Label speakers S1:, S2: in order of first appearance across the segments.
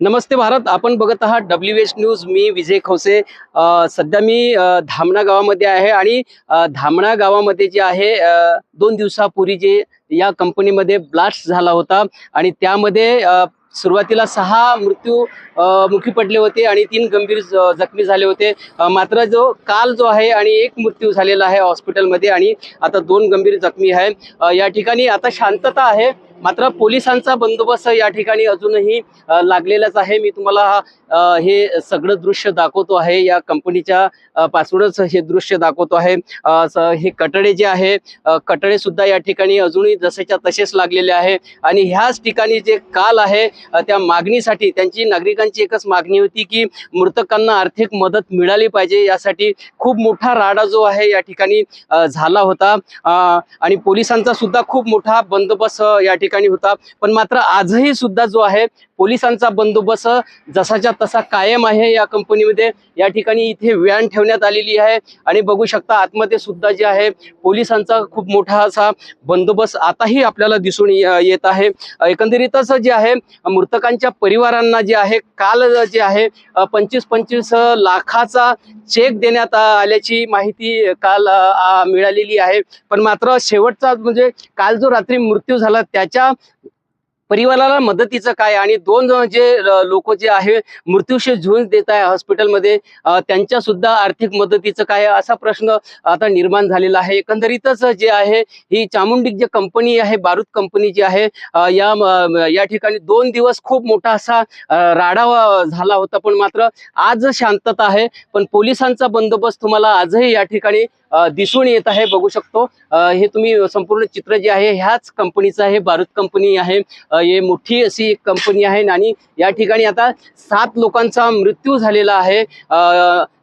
S1: नमस्ते भारत आपण बघत आहात डब्ल्यू एच न्यूज मी विजय खवसे सध्या मी धामणा गावामध्ये आहे आणि धामणा गावामध्ये जे आहे दोन दिवसापूर्वी जे या कंपनीमध्ये ब्लास्ट झाला होता आणि त्यामध्ये सुरुवातीला सहा मृत्यू मुखी पडले होते आणि तीन गंभीर जखमी झाले होते. मात्र जो काल जो आहे आणि एक मृत्यू झालेला आहे हॉस्पिटलमध्ये आणि आता दोन गंभीर जखमी आहे. या ठिकाणी आता शांतता आहे. मात्र पोलिसांचा बंदोबस्त या ठिकाणी अजूनही लागलेलाच आहे. मी तुम्हाला हे सगळं दृश्य दाखवतो आहे. या कंपनीच्या पासूनच हे दृश्य दाखवतो आहे. हे कटडे जे आहे कटडे सुद्धा या ठिकाणी अजूनही जसेच्या तसेच लागलेले आहे. आणि ह्याच ठिकाणी जे काल आहे त्या मागणीसाठी त्यांची नागरिकांची एकच मागणी होती की मृतकांना आर्थिक मदत मिळाली पाहिजे. यासाठी खूप मोठा राडा जो आहे या ठिकाणी झाला होता. आणि पोलिसांचा सुद्धा खूप मोठा बंदोबस्त या ठिकाणी ठिकाणी होता. पण मात्र आजही सुद्धा जो आहे पोलिसांचा बंदोबस्त जसाच्या तसा कायम आहे या कंपनीमध्ये. या ठिकाणी इथे व्हॅन ठेवण्यात आलेली आहे. आणि बघू शकता आतमध्ये सुद्धा जे आहे पोलिसांचा खूप मोठा असा बंदोबस्त आताही आपल्याला दिसून येत आहे. एकंदरीतच जे आहे मृतकांच्या परिवारांना जे आहे काल जे आहे पंचवीस पंचवीस लाखाचा चेक देण्यात आल्याची माहिती काल मिळालेली आहे. पण मात्र शेवटचा म्हणजे काल जो रात्री मृत्यू झाला त्याच्या परिवाराला मदतीचं काय? आणि दोन जे लोक जे आहे मृत्यूशी झुंज देत आहे हॉस्पिटलमध्ये त्यांच्या सुद्धा आर्थिक मदतीचं काय? असा प्रश्न आता निर्माण झालेला आहे. एकंदरीतच जे आहे ही चामुंडी जी कंपनी आहे बारूद कंपनी जी आहे या या ठिकाणी दोन दिवस खूप मोठा असा अ, राडा झाला होता. पण मात्र आज शांतता आहे. पण पोलिसांचा बंदोबस्त तुम्हाला आजही या ठिकाणी दिसून येत आहे बघू शकतो. हे तुम्ही संपूर्ण चित्र जे आहे ह्याच कंपनीचं आहे बारूद कंपनी आहे. हे मोठी अशी एक कंपनी आहे आणि या ठिकाणी आता सात लोकांचा मृत्यू झालेला आहे. अ,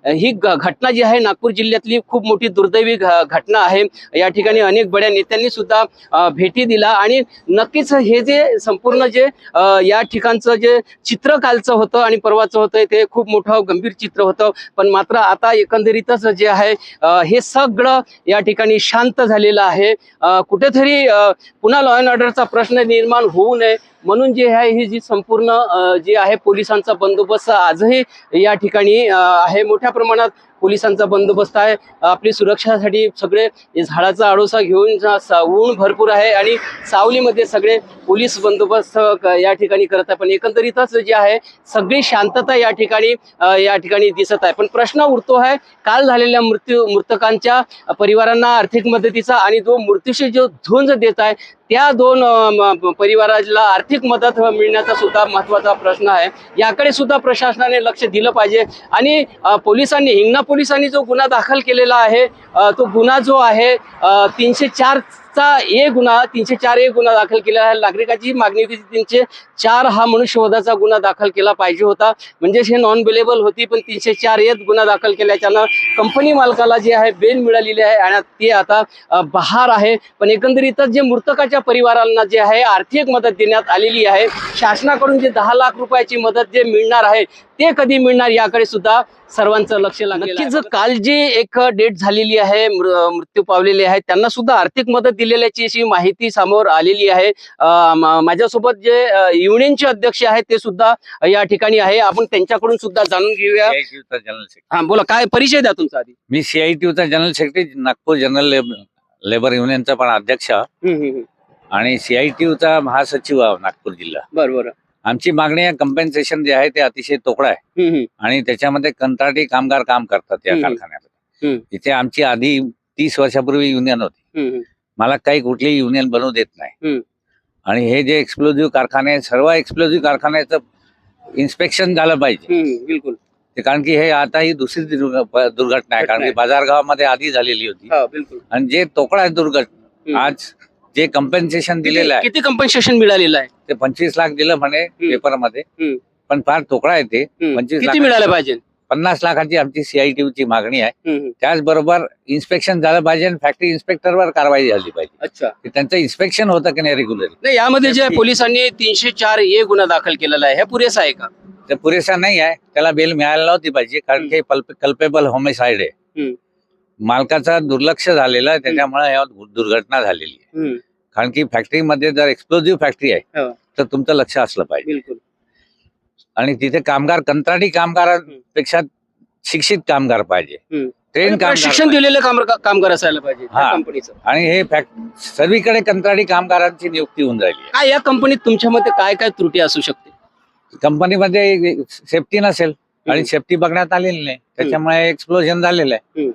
S1: ही घटना जी आहे नागपूर जिल्ह्यातली खूप मोठी दुर्दैवी घ- घटना आहे. या ठिकाणी अनेक बड्या नेत्यांनी सुद्धा भेटी दिला आणि नक्कीच हे जे संपूर्ण जे या ठिकाणचं जे चित्र कालचं होतं आणि परवाचं होतं ते खूप मोठं गंभीर चित्र होतं. पण मात्र आता एकंदरीतच जे आहे हे सगळं या ठिकाणी शांत झालेलं आहे. कुठेतरी पुन्हा लॉ अँड ऑर्डरचा प्रश्न निर्माण होऊ नये म्हणून जे आहे ही जी संपूर्ण जे जी आहे पोलिसांचा बंदोबस्त आजही या ठिकाणी आहे. मोठ्या प्रमाणात पोलिसांचा बंदोबस्त आहे. आपली सुरक्षासाठी सगळे झाडाचा आडोसा घेऊन ऊन भरपूर आहे आणि सावलीमध्ये सगळे पोलीस बंदोबस्त या ठिकाणी करत आहे. पण एकंदरीतच जे आहे सगळी शांतता या ठिकाणी या ठिकाणी दिसत आहे. पण प्रश्न उरतो आहे काल झालेल्या मृत्यू मृतकांच्या परिवारांना आर्थिक मदतीचा आणि जो मृत्यूशी जो झुंज देत आहे त्या दोन परिवाराला आर्थिक मदत मिळण्याचा सुद्धा महत्त्वाचा प्रश्न आहे. याकडे सुद्धा प्रशासनाने लक्ष दिलं पाहिजे आणि पोलिसांनी हिंगणा पोलिसांनी जो गुन्हा दाखल केलेला आहे तो गुन्हा जो आहे तीनशे चार चा ए गुन्हा तीनशे चार ए गुन्हा दाखल केला आहे. नागरिकाची मागणी होती तीनशे चार हा मनुष्यवधाचा गुन्हा दाखल केला पाहिजे होता. म्हणजेच हे नॉन बेलेबल होती पण तीनशे चार एत गुन्हा दाखल केल्याच्यानं कंपनी मालकाला जे आहे बेल मिळालेली आहे आणि ते आता बहार आहे. पण एकंदरीतच जे मृतकाच्या परिवारांना जे आहे आर्थिक मदत देण्यात आलेली आहे. शासनाकडून जे दहा लाख रुपयाची मदत जे मिळणार आहे ते कधी मिळणार याकडे सुद्धा सर्वांचं लक्ष लागलं काल जी एक डेट झालेली आहे मृत्यू पावलेली आहे त्यांना सुद्धा आर्थिक मदत दिलेल्याची अशी माहिती समोर आलेली आहे. माझ्यासोबत जे युनियनचे अध्यक्ष आहेत ते सुद्धा या ठिकाणी आहे. आपण त्यांच्याकडून सुद्धा जाणून घेऊया. हा बोला. काय परिचय द्या तुमचा आधी.
S2: मी CITU चा जनरल सेक्रेटरी नागपूर जनरल लेब- लेबर युनियनचा पण अध्यक्ष. आणि CITU चा महासचिव आहे नागपूर जिल्हा.
S1: बरं बरं.
S2: आमची मागणी आहे कम्पेन्सेशन जे आहे ते अतिशय तोकडं आहे. आणि त्याच्यामध्ये कंत्राटी कामगार काम करतात या
S1: हम्म.
S2: इथे आमची आधी तीस वर्षापूर्वी युनियन होती. मला काही कुठलीही युनियन बनवू देत नाही. आणि हे जे एक्सप्लोजिव्ह कारखाने सर्व एक्सप्लोजिव्ह कारखान्याचं इन्स्पेक्शन झालं पाहिजे.
S1: बिलकुल.
S2: कारण की हे आता ही दुसरी दुर्घ- दुर्घटना आहे कारण की बाजारगावामध्ये आधी झालेली होती.
S1: बिलकुल.
S2: आणि जे तोकडा आहे दुर्घटना. आज जे कम्पेन्सेशन दिलेलं आहे.
S1: किती कम्पन्सेशन मिळालेलं आहे?
S2: ते पंचवीस लाख दिलं म्हणे पेपरमध्ये. पण फार तोकडा आहे ते. पंचवीस लाख
S1: मिळालं पाहिजे?
S2: पन्नास लाखाची आमची सीआयटीयू ची मागणी आहे. त्याचबरोबर इन्स्पेक्शन झालं पाहिजे आणि फॅक्टरी इन्स्पेक्टरवर कारवाई झाली पाहिजे.
S1: अच्छा.
S2: त्यांचं इन्स्पेक्शन होतं की नाही रेग्युलर
S1: नाही यामध्ये जे. पोलिसांनी तीनशे चार ए गुन्हा दाखल केलेला आहे हे पुरेसा आहे का?
S2: ते पुरेसा नाही आहे. त्याला बेल मिळायला नव्हती पाहिजे कारण की कल्पेबल होमिसाइड आहे. मालकाचा दुर्लक्ष झालेलं आहे त्याच्यामुळे दुर्घटना झालेली आहे. कारण की फॅक्टरीमध्ये जर एक्सप्लोजिव्ह फॅक्टरी आहे
S1: हो.
S2: तर तुमचं लक्ष असलं पाहिजे.
S1: बिलकुल.
S2: आणि तिथे कामगार कंत्राटी कामगारांपेक्षा शिक्षित कामगार पाहिजे. ट्रेन कामगार
S1: शिक्षण दिलेले कामगार कामगार असायला पाहिजे त्या
S2: हा.
S1: कंपनीचं
S2: आणि हे फॅक्ट सर्वीकडे कंत्राटी कामगारांची नियुक्ती होऊन राहिली
S1: काय या कंपनीत तुमच्या मते काय काय त्रुटी असू शकते?
S2: कंपनीमध्ये सेफ्टी नसेल आणि सेफ्टी बघण्यात आलेली नाही. त्याच्यामुळे एक्सप्लोजन झालेलं आहे.
S1: हम्म.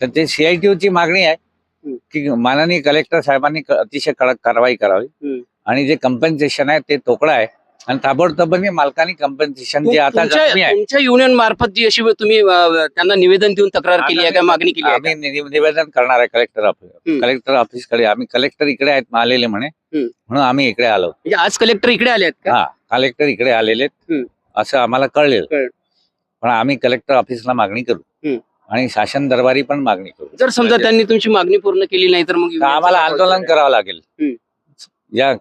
S2: तर ते सीआयटीओ ची मागणी आहे
S1: हम्म.
S2: की माननीय कलेक्टर साहेबांनी क- अतिशय कडक कारवाई करावी.
S1: हम्म.
S2: आणि जे कम्पेन्सेशन आहे ते तोकडं आहे. आणि ताबडतोबने मालकानी कम्पेन्सेशन जे आता
S1: तुमच्या
S2: जखमी आहे
S1: तुमच्या युनियन मार्फत जी अशी तुम्ही अं, त्यांना निवेदन देऊन तक्रार केली आहे का मागणी केली आहे का?
S2: आम्ही नि- निवेदन करणार आहे कलेक्टर ऑफिस
S1: हम्म.
S2: कलेक्टर ऑफिसकडे आम्ही कलेक्टर इकडे आहेत आलेले म्हणे
S1: हम्म.
S2: म्हणून आम्ही इकडे आलो
S1: म्हणजे आज कलेक्टर इकडे आले आहेत का
S2: हा कलेक्टर इकडे आलेले आहेत.
S1: हम्म.
S2: असं आम्हाला कळलेलं
S1: कळलं.
S2: पण आम्ही कलेक्टर ऑफिसला मागणी करू
S1: हम्म.
S2: आणि शासन दरबारी पण मागणी करू
S1: जर समजा त्यांनी तुमची मागणी पूर्ण केली नाही तर मग
S2: तर आम्हाला आंदोलन करावं लागेल
S1: हम्म.
S2: या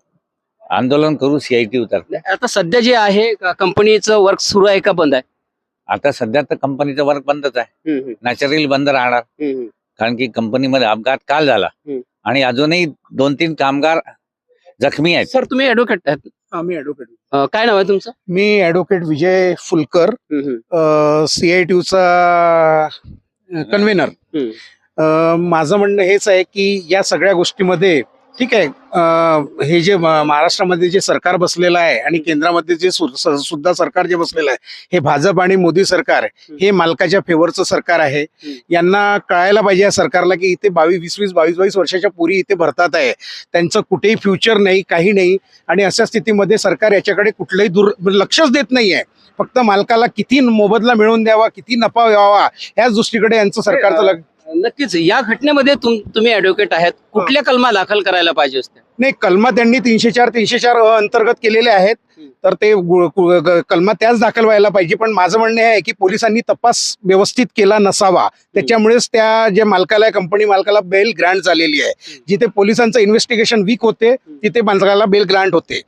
S2: आंदोलन करू सीआयटी उतर
S1: आता सध्या जे आहे कंपनीचं वर्क सुरू आहे का बंद आहे?
S2: आता सध्या तर कंपनीचं वर्क बंदच आहे. नॅचरली बंद राहणार. कारण की कंपनीमध्ये अपघात काल झाला.
S1: हम्म.
S2: आणि अजूनही दोन तीन कामगार जखमी आहेत.
S1: सर तुम्ही ऍडव्होकेट आहेत?
S3: आम्ही ऍडव्होकेट
S1: काय नाव आहे तुमचं?
S3: मी ऍडव्होकेट विजय फुलकर सीआयटीचा कन्व्हेनर. माझं म्हणणं हेच आहे की या सगळ्या गोष्टीमध्ये ठीक आहे. हे जे महाराष्ट्रामध्ये जे सरकार बसलेलं आहे आणि केंद्रामध्ये जे सुद्धा सरकार जे बसलेलं आहे हे भाजप आणि मोदी सरकार हे मालकाच्या फेवरचं सरकार आहे. यांना कळायला पाहिजे या सरकारला की इथे बावीस वीस वीस बावीस बावीस वर्षाच्या पुरी इथे भरतात आहे. त्यांचं कुठेही फ्युचर नाही काही नाही आणि अशा स्थितीमध्ये सरकार याच्याकडे कुठलंही दुर् म्हणजे लक्षच देत नाही आहे फक्त मालकाला किती मोबदला मिळवून द्यावा किती नफा व्हावा याच दृष्टीकडे यांचं सरकारचं लक्ष
S1: नक्कीच या घटनेमध्ये तुम- तुम्ही ऍडव्होकेट आहेत. कुठल्या कलमा दाखल करायला पाहिजे असत्या?
S3: नाही कलमा त्यांनी तीनशे चार तीनशे चार अ, अंतर्गत केलेले आहेत.
S1: हम्म.
S3: तर ते गु- गु- ग- कलमा त्याच दाखल व्हायला पाहिजे. पण माझं म्हणणं हे आहे की पोलिसांनी तपास व्यवस्थित केला नसावा. त्याच्यामुळेच त्या जे मालकाला कंपनी मालकाला बेल ग्रँट झालेली आहे. जिथे पोलिसांचं इन्व्हेस्टिगेशन वीक होते तिथे मालकाला बेल ग्रँट होते.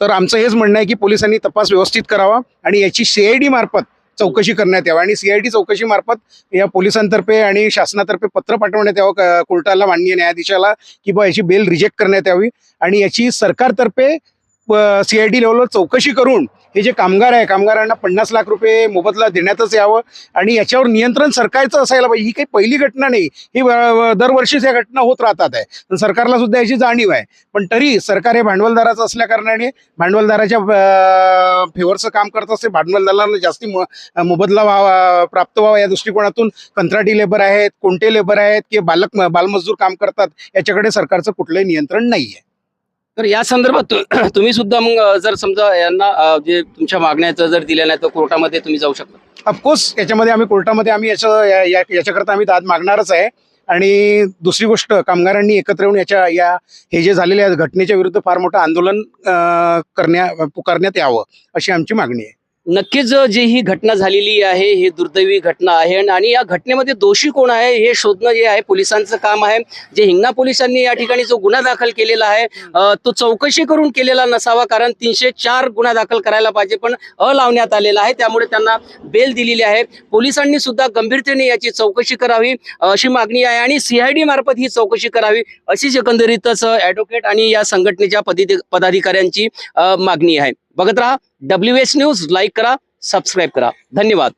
S3: तर आमचं हेच म्हणणं आहे की पोलिसांनी तपास व्यवस्थित करावा आणि याची सीआयडी मार्फत चौकशी करण्यात यावी. आणि सीआयडी चौकशी मार्फत या पोलिसांतर्फे आणि शासनातर्फे पत्र पाठवण्यात यावं कोर्टाला माननीय न्यायाधीशाला की बा याची बेल रिजेक्ट करण्यात यावी. आणि याची सरकारतर्फे सीआयडी लेवलवर चौकशी करून हे जे कामगार आहे कामगारांना पन्नास लाख रुपये मोबदला देण्यातच यावं आणि याच्यावर नियंत्रण सरकारचं असायला पाहिजे. ही काही पहिली घटना नाही. ही दरवर्षीच या घटना होत राहतात आहे. पण सरकारला सुद्धा याची जाणीव आहे. पण तरी सरकार हे भांडवलदाराचं असल्या कारणाने भांडवलदाराच्या फेवरचं काम करत असते. भांडवलदाराला जास्ती मोबदला व्हावा प्राप्त व्हावा या दृष्टिकोनातून कंत्राटी लेबर आहेत कोणते लेबर आहेत की बालक बालमजूर काम करतात याच्याकडे सरकारचं कुठलंही नियंत्रण नाही आहे
S1: तर या संदर्भात तुम्ही सुद्धा मग जर समजा यांना जे तुमच्या मागण्याचं जर दिल्या नाही तर कोर्टामध्ये तुम्ही जाऊ शकता.
S3: ऑफकोर्स याच्यामध्ये आम्ही कोर्टामध्ये आम्ही याच्या या- याच्याकरता आम्ही दाद मागणारच आहे. आणि दुसरी गोष्ट कामगारांनी एकत्र येऊन याच्या या हे जे झालेल्या आहेत घटनेच्या विरुद्ध फार मोठं आंदोलन करण्या पुकारण्यात यावं अशी आमची मागणी आहे.
S1: नक्कीच जी ही घटना झालेली आहे ही दुर्दैवी घटना आहे आणि या घटनेमध्ये दोषी कोण आहे हे शोधणं जे आहे पोलिसांचं काम आहे. जे हिंगणा पोलिसांनी या ठिकाणी जो गुन्हा दाखल केलेला आहे तो चौकशी करून केलेला नसावा कारण तीनशे चार गुन्हा दाखल करायला पाहिजे पण अ लावण्यात आलेला आहे. त्यामुळे त्यांना बेल दिलेली आहे. पोलिसांनी सुद्धा गंभीरतेने याची चौकशी करावी अशी मागणी आहे आणि सीआयडी मार्फत ही चौकशी करावी अशीच एकंदरीतच ॲडव्होकेट आणि या संघटनेच्या पदाधिकाऱ्यांची मागणी आहे. बघत राहा. डब्ल्यू एस न्यूज लाईक करा सबस्क्राईब करा. धन्यवाद.